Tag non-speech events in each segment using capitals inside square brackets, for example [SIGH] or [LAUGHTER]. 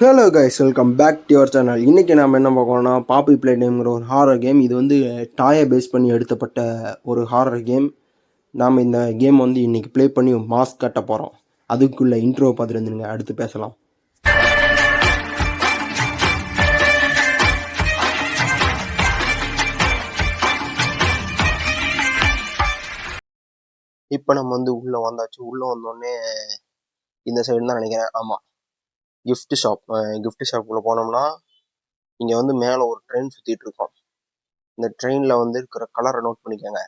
Hello guys welcome back to your channel இன்றைக்கி நம்ம என்ன பார்க்கணும்னா பாப்பி பிளே டேம்ங்கிற ஒரு ஹாரர் கேம் இது வந்து டாயை பேஸ் பண்ணி எடுத்தப்பட்ட ஒரு ஹாரர் கேம் நாம் இந்த கேம் வந்து இன்றைக்கி ப்ளே பண்ணி மாஸ்க் கட்ட போகிறோம் அதுக்குள்ளே இன்ட்ரோ பார்த்துட்டு வந்துடுங்க அடுத்து பேசலாம். இப்போ நம்ம வந்து உள்ளே வந்தாச்சு. உள்ளே வந்தோடனே இந்த சைடு தான் நினைக்கிறேன். ஆமாம் கிஃப்ட் ஷாப் கிஃப்ட் ஷாப்புக்குள்ளே போனோம்னா இங்கே வந்து மேலே ஒரு ட்ரெயின் சுற்றிட்டு இருக்கோம். இந்த ட்ரெயினில் வந்து இருக்கிற கலரை நோட் பண்ணிக்கோங்க.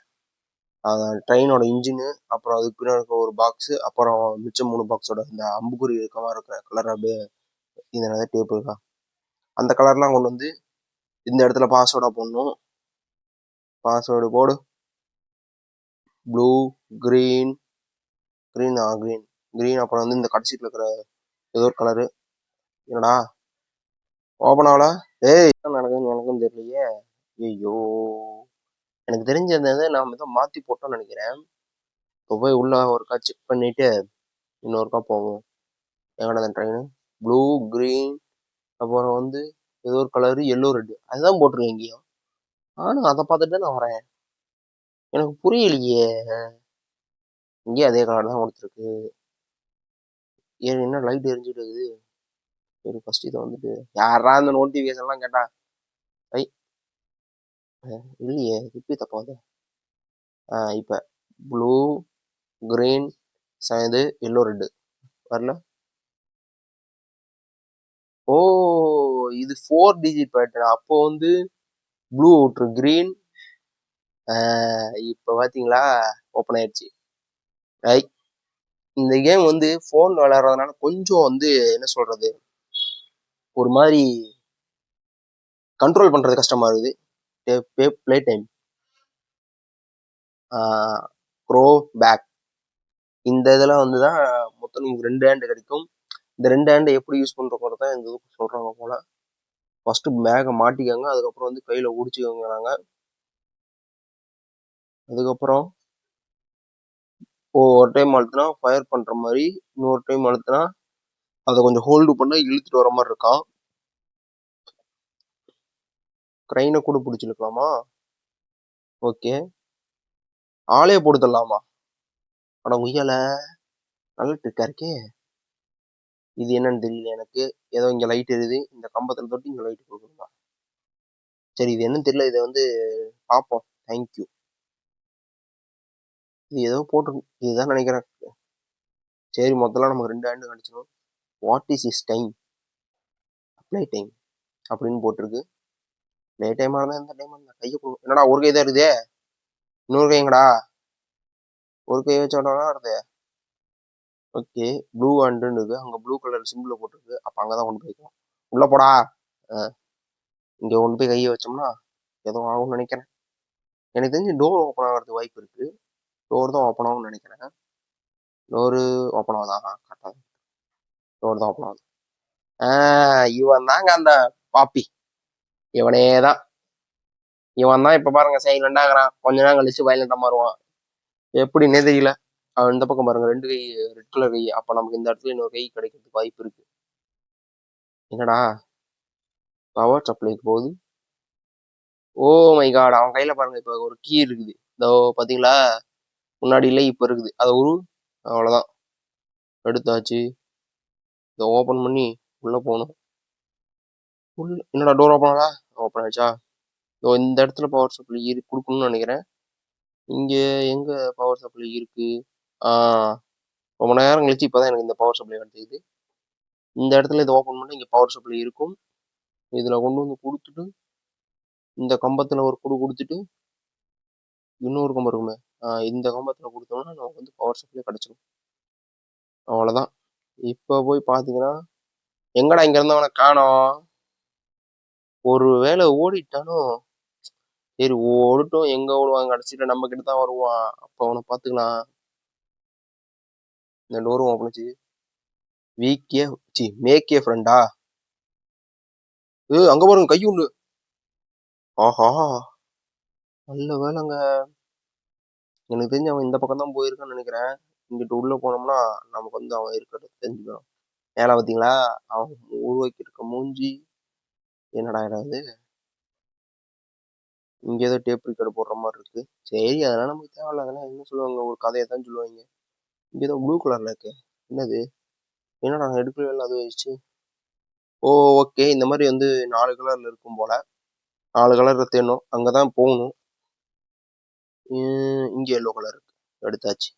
ட்ரெயினோட இன்ஜினு அப்புறம் அதுக்கு பின்னாடி இருக்க ஒரு பாக்ஸு அப்புறம் மிச்சம் மூணு பாக்ஸோட இந்த அம்புக்குறி இருக்கமாக இருக்கிற கலர் அப்படியே இந்த நிறைய டேப் இருக்கா? அந்த கலர்லாம் கொண்டு வந்து இந்த இடத்துல பாஸ்வேர்டாக போடணும். பாஸ்வேர்டு போடு. Blue green green ah green green அப்புறம் வந்து இந்த கடைசியில் இருக்கிற ஏதோ ஒரு கலரு என்னடா? ஓப்பன் ஏய் நடக்குதுன்னு எனக்கும் தெரியலையே. ஐயோ எனக்கு தெரிஞ்சது நான் ஏதோ மாற்றி போட்டோம்னு நினைக்கிறேன். இப்போ போய் உள்ள ஒருக்கா செக் பண்ணிட்டு இன்னொருக்கா போவோம். எங்கடா அந்த ட்ரெயின் ப்ளூ க்ரீன் அப்புறம் வந்து ஏதோ ஒரு கலரு எல்லோ ரெட்டு அதுதான் போட்டிருக்கேன் எங்கேயும் நானும் அதை பார்த்துட்டு தான் நான் வரேன் எனக்கு புரியலையே. இங்கேயும் அதே கலர் தான் கொடுத்துருக்கு. ஏன் என்ன லைட் எரிஞ்சுட்டு இருக்குது? சரி ஃபர்ஸ்ட் இதை வந்துட்டு யாரா அந்த நோட்டிஃபிகேஷன்லாம் கேட்டா ஐ இல்லையே இப்படி தப்பாது ஆ இப்போ ப்ளூ க்ரீன் இது எல்லோ ரெட்டு வரல? ஓ இது ஃபோர் டிஜிட் பேட்டர்ன் அப்போ வந்து ப்ளூ அவுட்ரு க்ரீன் இப்போ பார்த்தீங்களா ஓப்பன் ஆயிடுச்சு. ஐ இந்த கேம் வந்து ஃபோன் விளையாடுறதுனால கொஞ்சம் வந்து என்ன சொல்றது ஒரு மாதிரி கண்ட்ரோல் பண்ணுறது கஷ்டமாக இருக்குது ப்ளே டைம் க்ரோ பேக் இந்த இதெல்லாம் வந்து தான் மொத்தம் நமக்கு ரெண்டு ஹேண்டு கிடைக்கும். இந்த ரெண்டு ஹேண்டை எப்படி யூஸ் பண்ணுற தான் இந்த இதுக்கு சொல்கிறாங்க போல். ஃபஸ்ட்டு பேக்கை மாட்டிக்கோங்க. அதுக்கப்புறம் வந்து கையில் உடிச்சுக்கோங்கிறாங்க. அதுக்கப்புறம் ஓ ஒரு டைம் அழுத்தினா ஃபயர் பண்ணுற மாதிரி இன்னொரு டைம் அழுத்தினா அதை கொஞ்சம் ஹோல்டு பண்ணால் இழுத்துட்டு வர மாதிரி இருக்கான் க்ரைனை கூட பிடிச்சிருக்கலாமா? ஓகே ஆளே போடுதலாமா ஆனால் உய்யல நல்ல ட்ரிக்கா இருக்கே. இது என்னன்னு தெரியல எனக்கு. ஏதோ இங்கே லைட் எரியுது. இந்த கம்பத்தில் தொட்டு இங்கே லைட் கொடுக்கணுமா? சரி இது என்னன்னு தெரியல. இதை வந்து பார்ப்போம் தேங்க்யூ இது ஏதோ போட்டு இதுதான் நினைக்கிறேன். சரி முதல்ல நமக்கு ரெண்டு ஆண்டு கிடச்சிடும் what is is time apply time அப்படின்னு போட்டிருக்கு. ப்ளே டைமாக இருந்தால் எந்த டைம் இருந்தால் கையை கொடு என்னடா ஒரு கை தான் இருக்குதே? இன்னொரு கைங்கடா? ஒரு கை வச்சோடா வருது. ஓகே ப்ளூ அண்டுன்னு இருக்குது அங்கே ப்ளூ கலர் சிம்பிள் போட்டிருக்கு. அப்போ அங்கே தான் கொண்டு போய்க்கலாம் உள்ளே போடா. இங்கே கொண்டு போய் கையை வச்சோம்னா ஏதோ ஆகும்னு நினைக்கிறேன். எனக்கு தெரிஞ்சு டோர் ஓப்பன் ஆகிறதுக்கு வாய்ப்பு இருக்கு. டோர் தான் ஓப்பன் ஆகும்னு நினைக்கிறேன். டோரு ஓப்பன் ஆகுதா? கரெக்டாக டோர் தான் ஓப்பன் ஆகுது. இவன் தாங்க அந்த பாப்பி. இவனே தான் இவன் தான் இப்போ பாருங்க சைலண்டாகிறான் கொஞ்ச நேரம் கழிச்சு வயலண்டாக மாறுவான். எப்படின்னே தெரியல. அவன் இந்த பக்கம் பாருங்க ரெண்டு கை ரெட் கலர் கை. அப்போ நமக்கு இந்த இடத்துல இன்னொரு கை கிடைக்கிறதுக்கு வாய்ப்பு இருக்கு. என்னடா? பவர் சப்ளைக்கு போகுது. ஓ மை காட் அவன் கையில பாருங்க இப்போ ஒரு கீ இருக்குது. இதோ பாத்தீங்களா? முன்னாடி இப்போ இருக்குது. அதை உரு. அவ்வளோதான் எடுத்தாச்சு. இதை ஓப்பன் பண்ணி உள்ளே போகணும். உள்ள என்னடா டோர் ஓப்பன் ஆகா ஓப்பன் ஆயிடுச்சா? இதோ இந்த இடத்துல பவர் சப்ளை இரு கொடுக்கணும்னு நினைக்கிறேன். இங்கே எங்கே பவர் சப்ளை இருக்கு? ரொம்ப நேரம் கழிச்சு இப்போ தான் எனக்கு இந்த பவர் சப்ளை கிடைச்சிது. இந்த இடத்துல இதை ஓப்பன் பண்ணி இங்கே பவர் சப்ளை இருக்கும். இதில் கொண்டு வந்து கொடுத்துட்டு இந்த கம்பத்தில் ஒரு குடு கொடுத்துட்டு இன்னொரு கம்பம் இருக்குமே இந்த கம்பத்தில் கொடுத்தோம்னா நமக்கு வந்து பவர் சப்ளை கிடச்சிடும் அவ்வளோதான் இப்போ போய் பார்த்தீங்கன்னா எங்கடா இங்கே இருந்தவனை காணோம்? ஒரு வேளை ஓடிட்டானோ? சரி ஓடட்டும். எங்க ஓடுவான்? கடைசியில நம்ம கிட்ட தான் வருவான். அப்ப அவனை பாத்துக்கலாம். இந்த டோரும் ஓப்பன் வீக்கே சி மேக்கே ஃப்ரெண்டா ஏ அங்க பாருங்க கை உண்டு. ஆஹா. நல்ல வேலைங்க. எனக்கு தெரிஞ்சு அவன் இந்த பக்கம் தான் போயிருக்கான்னு நினைக்கிறேன். இங்கிட்டு உள்ள போனோம்னா நமக்கு வந்து அவன் இருக்கிறது தெரிஞ்சுக்கணும் மேலே பார்த்தீங்களா? அவன் உருவாக்கி இருக்க மூஞ்சி. என்னடா இது? இங்கே ஏதோ டேப் ரிக்கார்டு போடுற மாதிரி இருக்கு. சரி அதெல்லாம் நமக்கு தேவையில்ல. அதெல்லாம் என்ன சொல்லுவாங்க? ஒரு கதையை தான் சொல்லுவாங்க இங்கே ஏதோ ப்ளூ கலரில் இருக்கு என்னது? என்னடா நான் எடுக்கவே அது வச்சு ஓ! ஓகே. இந்த மாதிரி வந்து நாலு கலரில் இருக்கும் போல. நாலு கலர் தேணும் அங்கே தான் போகணும். இங்கே எல்லோ கலர் இருக்கு. எடுத்தாச்சு.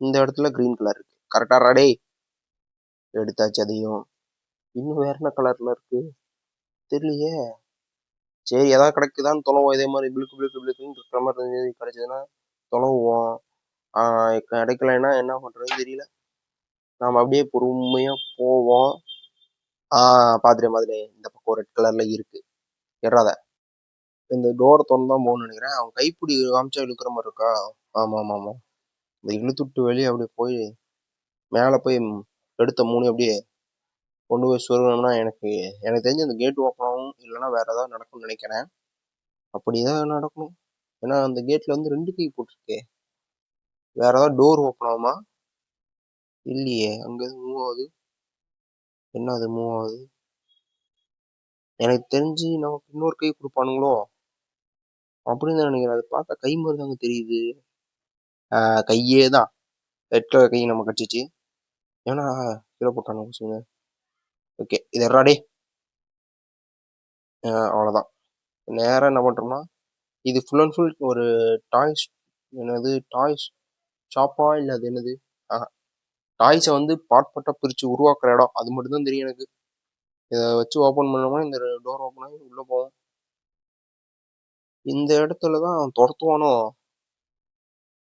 இந்த இடத்துல க்ரீன் கலர் இருக்கு. கரெக்டாக டேய்? எடுத்தாச்சு அதையும். இன்னும் வேற என்ன கலரில் இருக்குது தெரியலையே! சரி ஏதாவது கிடைக்குதான்னு தொலைவோம். இதே மாதிரி பிளுக்கு பிளுக்கு பிளுக்குன்னு இருக்கிற மாதிரி இருந்தது கிடைச்சதுன்னா தொலைவோம் கிடைக்கலன்னா என்ன பண்றதுன்னு தெரியல. நாம அப்படியே பொறுமையா போவோம். ஆ பாத்துட்டேன் இந்த பக்கம் ரெட் கலர்ல இருக்கு. எறாத இந்த டோர தொறந்து தான் போகணும்னு நினைக்கிறேன் அவன் கைப்பிடி காமிச்சா இழுக்கிற மாதிரி இருக்கா? ஆமாமாமா. இத இழுத்துட்டு வெளியே அப்படியே போய் மேல போய் எடுத்த மூணு அப்படியே கொண்டு போய் சொருகுனோம்னா எனக்கு எனக்கு தெரிஞ்சு அந்த கேட் ஓப்பன் ஆகும். இல்லைன்னா வேற ஏதாவது நடக்கும்னு அப்படி தான் நடக்கணும். ஏன்னா அந்த கேட்ல வந்து ரெண்டு கீ போட்டிருக்கே. வேற ஏதாவது டோர் ஓப்பன் ஆகுமா? இல்லையே. அங்கே எதுவும் மூவ் ஆகுது. என்ன அது மூவ் ஆகுது? எனக்கு தெரிஞ்சு நமக்கு இன்னொரு கை கொடுப்பானுங்களோ அப்படின்னு தான் நினைக்கிறேன் அது பார்த்தா கை மாதிரி தாங்க தெரியுது. கையே தான். ரெட் கை நம்ம கடிச்சிச்சு. ஏன்னா கீழே போட்டானுங்க கொசுங்க. ஓகே. இது எட்றா அவ்வளோதான். நேராக என்ன பண்றோம்னா, இது ஃபுல் அண்ட் ஃபுல் ஒரு டாய்ஸ் என்னது டாய்ஸ் ஷாப்பா? இல்ல அது என்னது? ஆஹா. டாய்ஸை வந்து பார்ட் பார்ட்டா பிரித்து உருவாக்குற இடம். அது மட்டும்தான் தெரியும் எனக்கு. இதை வச்சு ஓப்பன் பண்ணோம்னா இந்த டோர் ஓப்பன் ஆகி உள்ளே போவோம். இந்த இடத்துல தான் துரத்துவானோ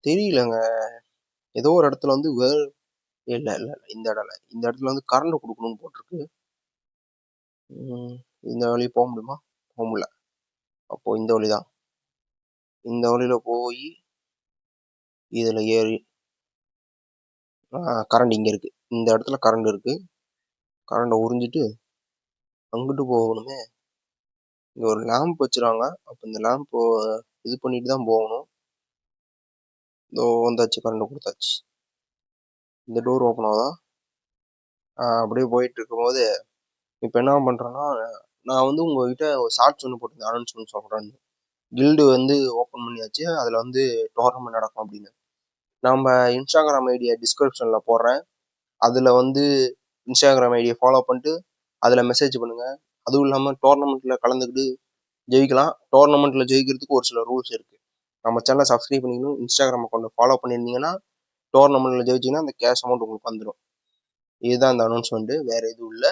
தெரியலங்க. ஏதோ ஒரு இடத்துல வந்து வேறு இல்ல, இல்ல, இல்ல. இந்த இடம் இல்ல. இந்த இடத்துல வந்து கரண்ட் குடுக்கணும்னு போட்டிருக்கு. ம். இந்த வழி போ முடியுமா? போ முடியல. அப்போ இந்த வழி தான். இந்த வழியில போயி இதுல ஏறி ஆ கரண்ட் இங்க இருக்கு. இந்த இடத்துல கரண்ட் இருக்கு. கரண்ட உறிஞ்சிட்டு அங்கிட்டு போகணுமே. இங்க ஒரு லேம்ப் வச்சுருக்காங்க அப்ப இந்த லேம்ப் இது பண்ணிட்டு தான் போகணும். இதோ வந்தாச்சு கரண்ட் குடுத்தாச்சு. இந்த டோர் ஓப்பன் ஆகுதா? அப்படியே போயிட்டு இருக்கும்போது, என்ன பண்ணுறேன்னா நான் வந்து உங்ககிட்ட ஒரு ஷார்ட்ஸ் ஒன்று போட்டிருந்தேன். அனௌன்ஸ்மெண்ட் சொல்கிறேன்னு கில்டு வந்து ஓப்பன் பண்ணியாச்சு. அதில் வந்து டோர்னமெண்ட் நடக்கும் அப்படின்னு. நம்ம இன்ஸ்டாகிராம் ஐடியை டிஸ்கிரிப்ஷனில் போடுறேன். அதில் வந்து இன்ஸ்டாகிராம் ஐடியை ஃபாலோ பண்ணிட்டு, அதில் மெசேஜ் பண்ணுங்கள் அதுவும் இல்லாமல் டோர்னமெண்ட்டில் கலந்துக்கிட்டு ஜெயிக்கலாம். டோர்னமெண்ட்டில் ஜெயிக்கிறதுக்கு ஒரு சில ரூல்ஸ் இருக்குது நம்ம சேனலை சப்ஸ்கிரைப் பண்ணிக்கணும். இன்ஸ்டாகிராம் அக்கௌண்ட்டை ஃபாலோ பண்ணியிருந்தீங்கன்னா, டோர்னமெண்ட்டில் ஜெயிச்சிங்கன்னா அந்த கேஷ் அமௌண்ட் உங்களுக்கு வந்துடும் இதுதான் அந்த அனௌன்ஸ்மெண்ட்டு வேறு எதுவும் இல்லை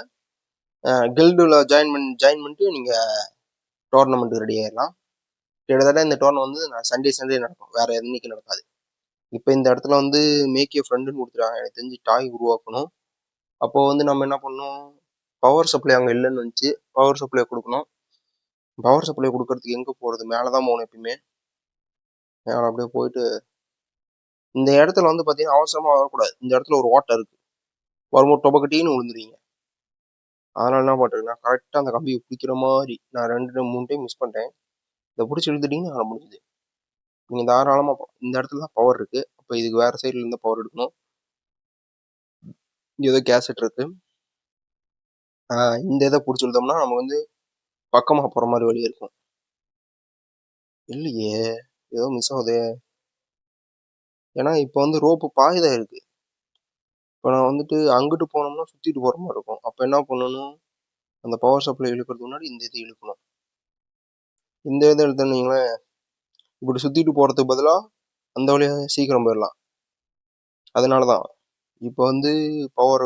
கில்டில் ஜாயின் பண்ணி ஜாயின் பண்ணிட்டு நீங்கள் டோர்னமெண்ட்டுக்கு ரெடி ஆகிடலாம் கிட்டத்தட்ட இந்த டோர்னமெண்ட் வந்து நான் சண்டே சண்டே நடக்கும். வேறு என்னைக்கும் நடக்காது. இப்போ இந்த இடத்துல வந்து மேக் ஃப்ரெண்டுன்னு கொடுத்துருக்காங்க எனக்கு தெரிஞ்சு டாய் உருவாக்கணும். அப்போது வந்து நம்ம என்ன பண்ணணும், பவர் சப்ளை அங்கே இல்லைன்னு வந்துச்சு. பவர் சப்ளை கொடுக்கணும் பவர் சப்ளை கொடுக்கறதுக்கு எங்கே போகிறது மேலே தான் போகணும் எப்பயுமே. மேலே அப்படியே போயிட்டு இந்த இடத்துல வந்து பார்த்தீங்கன்னா, அவசரமாக வரக்கூடாது. இந்த இடத்துல ஒரு ஓட்டை இருக்குது வரும்போது டொபக்கட்டின்னு விழுந்துருவீங்க. அதனால என்ன நான் கரெக்டாக அந்த கம்பியை பிடிக்கிற மாதிரி நான் 2, 3 டைம் மிஸ் பண்ணிட்டேன். இதை பிடிச்சி இழுத்துட்டீங்கன்னா வேல முடிஞ்சுது. நீங்கள் தாராளமாக இந்த இடத்துல தான் பவர் இருக்குது அப்போ இதுக்கு வேறு சைடில் இருந்து பவர் எடுக்கணும். ஏதோ கேசட் இருக்குது இந்த இதை பிடிச்சி இழுத்தோம்னா, நமக்கு வந்து பக்கமாக போகிற மாதிரி வழி இருக்கும். இல்லையே! ஏதோ மிஸ் ஆகுதே! ஏன்னா இப்போ வந்து ரோப்பு பாய்தான் இருக்கு. இப்போ நான் வந்துட்டு அங்கிட்டு போனோம்னா சுத்திட்டு போற மாதிரி இருக்கும். அப்ப என்ன பண்ணணும், அந்த பவர் சப்ளை இழுக்கிறதுக்கு முன்னாடி இந்த இது இழுக்கணும். இந்த இதை இழுத்தோம்னு இப்படி சுத்திட்டு போறதுக்கு பதிலா அந்த வழியா சீக்கிரம் போயிடலாம் அதனால தான். இப்போ வந்து பவர்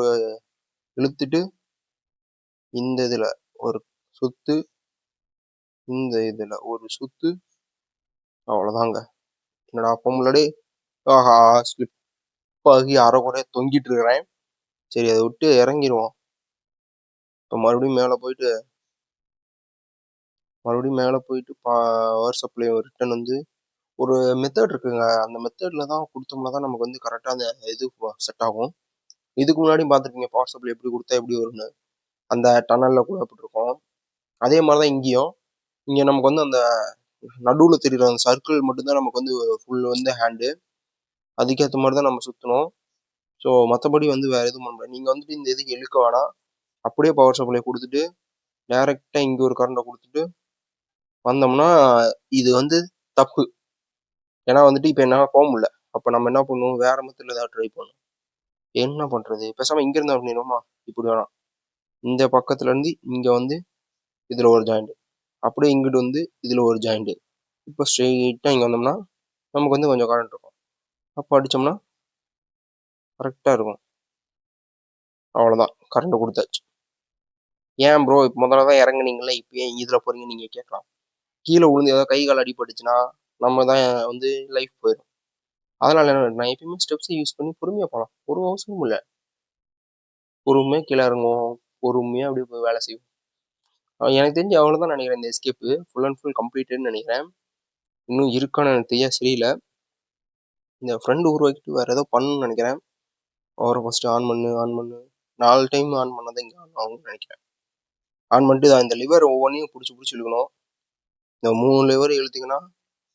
இழுத்துட்டு இந்த இதுல ஒரு சுத்து, இந்த இதுல ஒரு சுத்து, அவ்வளோதாங்க. என்னடா அப்போ முன்னாடி ஆஹா! ஸ்லிப் ஆகி அரை குறைய தொங்கிட்டு இருக்கிறேன். சரி அதை விட்டு இறங்கிருவோம். இப்போ மறுபடியும் மேலே போயிட்டு மறுபடியும் மேலே போயிட்டு பவர் சப்ளை ரிட்டன் வந்து ஒரு மெத்தட் இருக்குங்க. அந்த மெத்தடில் தான் கொடுத்தோம்னா தான் நமக்கு வந்து கரெக்டாக அந்த இது செட் ஆகும். இதுக்கு முன்னாடி பார்த்துருக்கீங்க பவர் சப்ளை எப்படி கொடுத்தா எப்படி வரும்னு. அந்த டனல்ல கூட அப்படி இருக்கும். அதே மாதிரி தான் இங்கேயும். இங்கே நமக்கு வந்து அந்த நடுவில் தெரியுற அந்த சர்க்கிள் மட்டும்தான் நமக்கு வந்து ஃபுல் வந்து ஹேண்டு. அதுக்கேற்ற மாதிரி தான் நம்ம சுற்றணும் ஸோ மற்றபடி வந்து வேறு எதுவும் பண்ண முடியாது. நீங்கள் வந்துட்டு இந்த இதுக்கு இழுக்க வேணாம். அப்படியே பவர் சப்ளை கொடுத்துட்டு டேரெக்டாக இங்கே ஒரு கரண்ட்டை கொடுத்துட்டு வந்தோம்னா இது வந்து தப்பு. ஏன்னா வந்துட்டு இப்போ என்னால் போக முடியல. அப்போ நம்ம என்ன பண்ணுவோம் வேற மெத்தடில் ஏதாவது ட்ரை பண்ணுவோம் என்ன பண்ணுறது பேசாமல் இங்கேருந்து பண்ணிடுவோமா இப்படி வேணாம். இந்த பக்கத்துலேருந்து இங்கே வந்து இதில் ஒரு ஜாயிண்ட் அப்படியே இங்கிட்டு வந்து இதில் ஒரு ஜாயிண்ட்டு இப்போ ஸ்ட்ரெயிட்டாக இங்கே வந்தோம்னா நமக்கு வந்து கொஞ்சம் கரண்ட் அப்போ அடித்தோம்னா கரெக்டாக இருக்கும். அவ்வளோதான் கரண்ட் கொடுத்தாச்சு. ஏன் ப்ரோ இப்போ முதல்ல தான் இறங்குனீங்களே இப்போ ஏன் இதில் போகிறீங்க நீங்கள் கேட்கலாம். கீழே விழுந்து ஏதாவது கை கால் அடிபட்டுச்சுன்னா நம்ம தான் வந்து லைஃப் போயிடும் அதனால என்ன நான் எப்பயுமே ஸ்டெப்ஸை யூஸ் பண்ணி பொறுமையாக போகலாம். ஒரு அவசரமும் இல்லை. பொறுமையாக கீழே இறங்குவோம். பொறுமையாக அப்படியே போய் வேலை செய்வோம். எனக்கு தெரிஞ்சு அவ்வளோதான் நினைக்கிறேன் இந்த எஸ்கேப்பு ஃபுல் அண்ட் ஃபுல் கம்ப்ளீட்டட்னு நினைக்கிறேன். இன்னும் இருக்கான்னு எனக்கு தெரியாது. சரியில்லை. இந்த ஃப்ரெண்டு உருவாக்கிட்டு வேறு ஏதோ பண்ணணும்னு நினைக்கிறேன். அவரை ஃபஸ்ட்டு ஆன் பண்ணு ஆன் பண்ணு. நாலு டைம் ஆன் பண்ணாதான் இங்கே ஆன் ஆகும்னு நினைக்கிறேன். ஆன் பண்ணிட்டு தான் இந்த லிவர் ஒவ்வொன்றையும் பிடிச்சி பிடிச்சி இழுக்கணும். இந்த மூணு லிவர் இழுத்தீங்கன்னா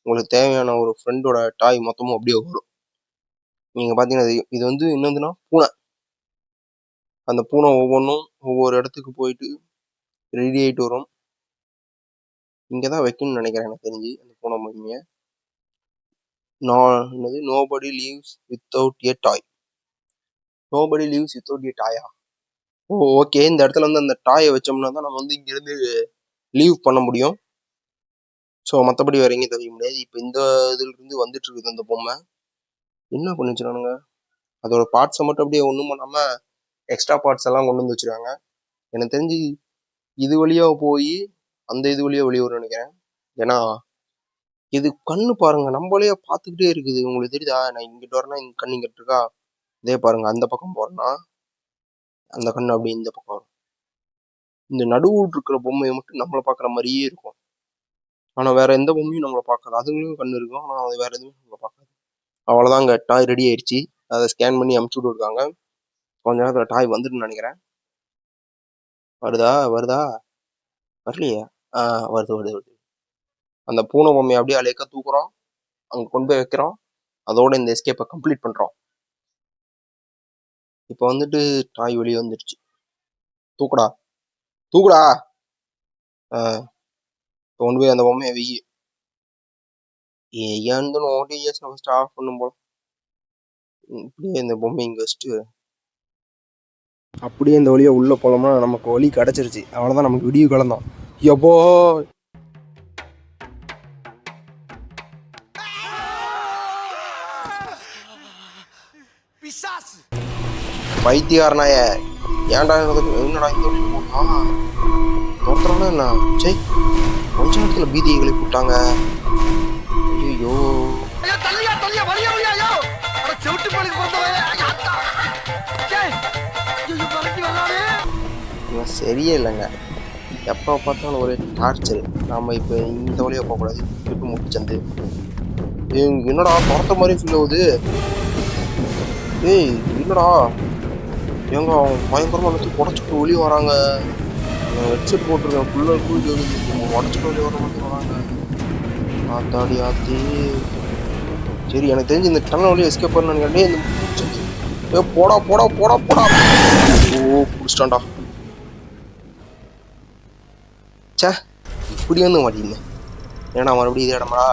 உங்களுக்கு தேவையான ஒரு ஃப்ரெண்டோட டாய் மொத்தமும் அப்படியே வரும் நீங்கள் பார்த்தீங்கன்னா இது- இது வந்து என்னதுன்னா பூனை. அந்த பூனை ஒவ்வொன்றும் ஒவ்வொரு இடத்துக்கு போயிட்டு ரெடி ஆகிட்டு வரும். இங்கே தான் வைக்கணும்னு நினைக்கிறேன் எனக்கு தெரிஞ்சு அந்த பூனை மகிமையை நான் என்னது? Nobody leaves without a toy nobody leaves without a டாயா oh okay இந்த இடத்துல வந்து அந்த டாயை வச்சோம்னா தான் நம்ம வந்து இங்கேருந்து லீவ் பண்ண முடியும். ஸோ மற்றபடி வேற எங்கேயும் தவிக்க முடியாது. இப்போ இந்த இதுல இருந்து வந்துட்டு இருக்குது அந்த பொம்மை. என்ன பண்ணி வச்சிருக்கானுங்க அதோட பார்ட்ஸை மட்டும் அப்படியே ஒன்றும் பண்ணாமல் எக்ஸ்ட்ரா பார்ட்ஸ் எல்லாம் கொண்டு வந்து வச்சிருக்காங்க. எனக்கு தெரிஞ்சு இது வழியா போய் அந்த இது வழியா வெளியே வரும்னு நினைக்கிறேன். ஏன்னா இது கண்ணு பாருங்க நம்மளே பார்த்துக்கிட்டே இருக்குது. உங்களுக்கு தெரியுதா? நான் இங்கிட்டு வரேன்னா இந்த கண்ணு இங்கிட்டு இருக்கா? இதே பாருங்க அந்த பக்கம் போறேன்னா அந்த கண்ணு அப்படியே இந்த பக்கம் வரும். இந்த நடுவில் இருக்கிற பொம்மையை மட்டும் நம்மளை பார்க்குற மாதிரியே இருக்கும். ஆனா வேற எந்த பொம்மையும் நம்மளை பார்க்காது. அதுங்களும் கண்ணு இருக்கும் ஆனால் அது வேற எதுவும் நம்மளை பார்க்காது. அவ்வளோதாங்க டாய் ரெடி ஆயிடுச்சு அதை ஸ்கேன் பண்ணி அமுச்சு விட்டுருக்காங்க. கொஞ்ச நேரத்தில் டாய் வந்துட்டுன்னு நினைக்கிறேன். வருதா? வருதா? வரலையா. ஆ வருது வருது வருது. அந்த பூனை பொம்மையை அப்படியே அலைக்க தூக்குறோம். அங்கே கொண்டு போய் வைக்கிறோம். அதோட இந்த எஸ்கேப்பை கம்ப்ளீட் பண்ணுறோம் இப்போ வந்துட்டு டாய் வெளியே வந்துடுச்சு தூக்குடா. தூக்குடா. இப்போ கொண்டு போய் அந்த பொம்மையை வெய்யி ஏன் ஓடிஎஸ் ஃபஸ்ட்டு ஆஃப் பண்ணும் போல. இப்படியே இந்த பொம்மை இங்கே வச்சுட்டு அப்படியே இந்த வழியை உள்ளே போனோம்னா நமக்கு வழி கிடச்சிருச்சு. அவ்வளோதான் நமக்கு விடிய கலந்தோம் எப்போ பைத்தியாரனாய ஏன்டா என்னடா இந்த போட்டான் ஒருத்தரனா என்ன? சே கொஞ்ச நேரத்துல பீதியை கிளப்பி விட்டாங்க. ஐயோ சரியே இல்லைங்க. எப்போ பார்த்தாலும் ஒரே டார்ச்சர் நாம இப்போ இந்த வழியா போகக்கூடாது இப்போ முட்டிச்சந்து ஏய் என்னடா துரத்த மாதிரி ஃபீல் ஆகுது. ஏய் என்னடா? ஏங்க அவன் பயங்கரமாக எடுத்து உடச்சிட்டு ஒளி வராங்க. ஹெட்செட் போட்டிருக்கேன் ஃபுல்லாக ஃபுல் உடச்சிட்டு ஒளி வர மாதிரி வராங்க. ஆத்தாடி ஆத்தி. சரி எனக்கு தெரிஞ்சு இந்த டனல் வழியை எஸ்கேப் பண்ணு நினைக்கிறேன். இந்த [LAUGHS] ஏ போடா போடா போடா போடா. ஓ பிடிச்சிட்டான்டா. ச்சே இப்படி வந்து மாட்டேங்குது ஏன்னா மறுபடியும் இதே இடமாடா?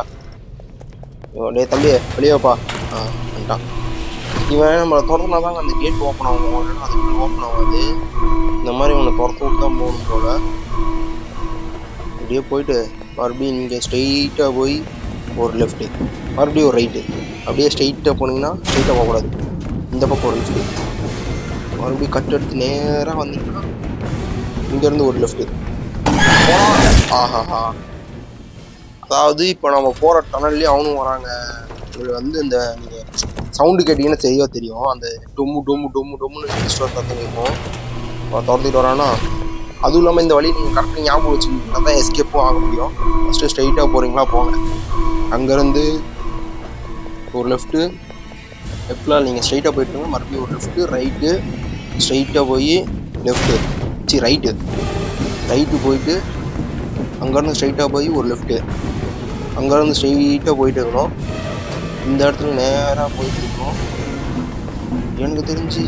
ஐயோ, டேய் தம்பி வெளியேப்பா ஆ வந்துட்டான். இவன் நம்மளை திறந்தா தான் அந்த கேட் ஓப்பன் ஆகும். இல்லைன்னா அதுக்குள்ள ஓப்பன் ஆகாது. இந்த மாதிரி இவனை திறந்து விட்டு தான் போகணும் போல. அப்படியே போயிட்டு மறுபடியும் நீங்கள் ஸ்ட்ரெயிட்டாக போய் ஒரு லெஃப்ட்டு மறுபடியும் ஒரு ரைட்டு அப்படியே ஸ்ட்ரெயிட்டாக போனீங்கன்னா ஸ்ட்ரெயிட்டாக போகக்கூடாது. இந்த பக்கம் ஒரு லெஃப்ட்டு மறுபடியும் கட் எடுத்து நேராக வந்தீங்கன்னா இங்கேருந்து ஒரு லெஃப்ட்டு ஆஹாஹா. அதாவது இப்போ நம்ம போகிற டனல்லே அவனும் வராங்க. வந்து இந்த நீங்கள் சவுண்டு கேட்டிங்கன்னா தெரியவா தெரியும். அந்த டொம்மு டொம்மு டொம்மு டொம்முன்னு ஸ்டோர் தந்து வைப்போம். திறந்துட்டு வரானா? அதுவும் இல்லாமல் இந்த வழி நீங்கள் கரெக்டாக ஞாபகம் வச்சுக்கிட்டா தான் எஸ்கேப்பும் ஆக முடியும். ஃபஸ்ட்டு ஸ்ட்ரைட்டாக போகிறீங்களா போங்க. அங்கேருந்து ஒரு லெஃப்ட்டு லெஃப்டில் நீங்கள் ஸ்ட்ரைட்டாக போயிட்டுங்க மறுபடியும் ஒரு லெஃப்ட்டு ரைட்டு ஸ்ட்ரைட்டாக போய் லெஃப்ட்டு சி ரைட்டு ரைட்டு போயிட்டு அங்கேருந்து ஸ்ட்ரைட்டாக போய் ஒரு லெஃப்ட்டு அங்கேருந்து ஸ்ட்ரெயிட்டாக போயிட்டு இருக்கணும். இந்த இடத்துல நேராக போயிட்டு இருக்கணும் எனக்கு தெரிஞ்சு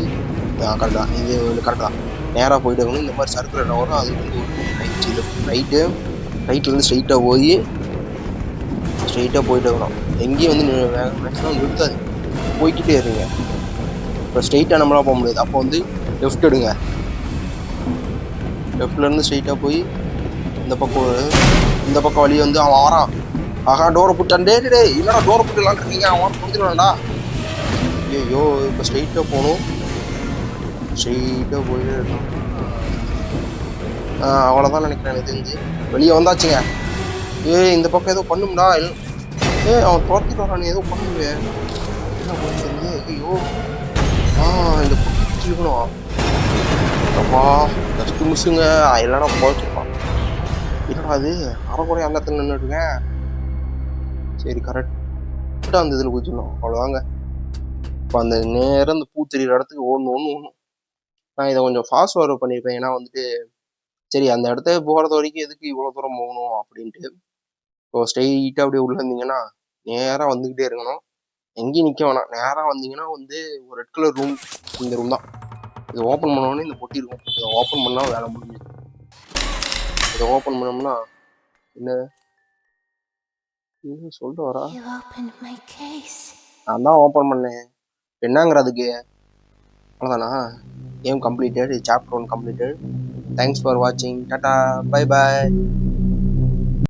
கரெக்ட் தான். இது கரெக்ட் தான். நேராக போயிட்டு இருக்கணும் இந்த மாதிரி சர்க்குலர் வரும் அது வந்து ஒரு ரைட் லெஃப்ட் ரைட்டு ரைட்லேருந்து ஸ்ட்ரைட்டாக போய் ஸ்ட்ரைட்டாக போயிட்டு இருக்கணும் எங்கேயும் வந்து மேக்ஸிமம் நிறுத்தாது. போய்கிட்டே இருங்க. இப்போ ஸ்ட்ரைட்டாக நம்மளால போக முடியாது. அப்போ வந்து லெஃப்ட் எடுங்க. லெஃப்ட்லேருந்து ஸ்ட்ரைட்டாக போய் இந்த பக்கம் இந்த பக்கம் வழி வந்து அவன் வரான். ஆஹா டோரை புட்டான். டே டே என்னடா டோரை புட்டுலான்னு இருக்கீங்க அவன் புரிஞ்சிடலாம்டா ஐயோ இப்போ ஸ்ட்ரெயிட்டாக போகணும் ஸ்ட்ரெயிட்டாக போயிட்டே அவ்வளோதான் நினைக்கிறேன் எனக்கு தெரிஞ்சு. வெளியே வந்தாச்சுங்க. ஏய் இந்த பக்கம் ஏதோ பண்ணும்டா. ஏ ஏய் அவன் துரத்திட்டு வரான் ஏதோ பண்ணுவே என்ன பண்ணுறது ஐயோ ஆ இந்த பக்கம் அப்பா ஜஸ்ட் மிஸ்ஸுங்க இல்லைன்னா போச்சுப்பான் என்னடா அது அரைக்குறை அந்த இடத்துல நின்றுட்டுருக்கேன் சரி கரெக்டாக அந்த இதில் குதிச்சிடணும். அவ்வளோதாங்க இப்போ அந்த நேரம் அந்த பூ தெரியிற இடத்துக்கு ஓடணும் ஒன்று ஓடணும். நான் இதை கொஞ்சம் ஃபாஸ்ட் ஃபார்வர்ட் பண்ணியிருப்பேன் ஏன்னா வந்துட்டு சரி அந்த இடத்த போகிறது வரைக்கும் எதுக்கு இவ்வளோ தூரம் போகணும் அப்படின்ட்டு. இப்போ ஸ்ட்ரெயிட்டாக அப்படியே உள்ளே இருந்தீங்கன்னா நேராக வந்துக்கிட்டே இருக்கணும். எங்கேயும் நிற்க வேணாம். நேராக வந்தீங்கன்னா வந்து ஒரு ரெட் கலர் ரூம் இந்த ரூம் தான். இதை ஓப்பன் பண்ணோடனே இந்த பொட்டி இருக்கும். இதை ஓப்பன் பண்ணால் வேலை முடிஞ்சு இதை ஓப்பன் பண்ணோம்னா என்ன? என்ன சொல்லிட்டு வரா. நான் தான் ஓப்பன் பண்ணேன். என்னங்கிற அதுக்கு அவ்வளோதானா game completed chapter one completed thanks for வாட்சிங் டாட்டா பை பாய்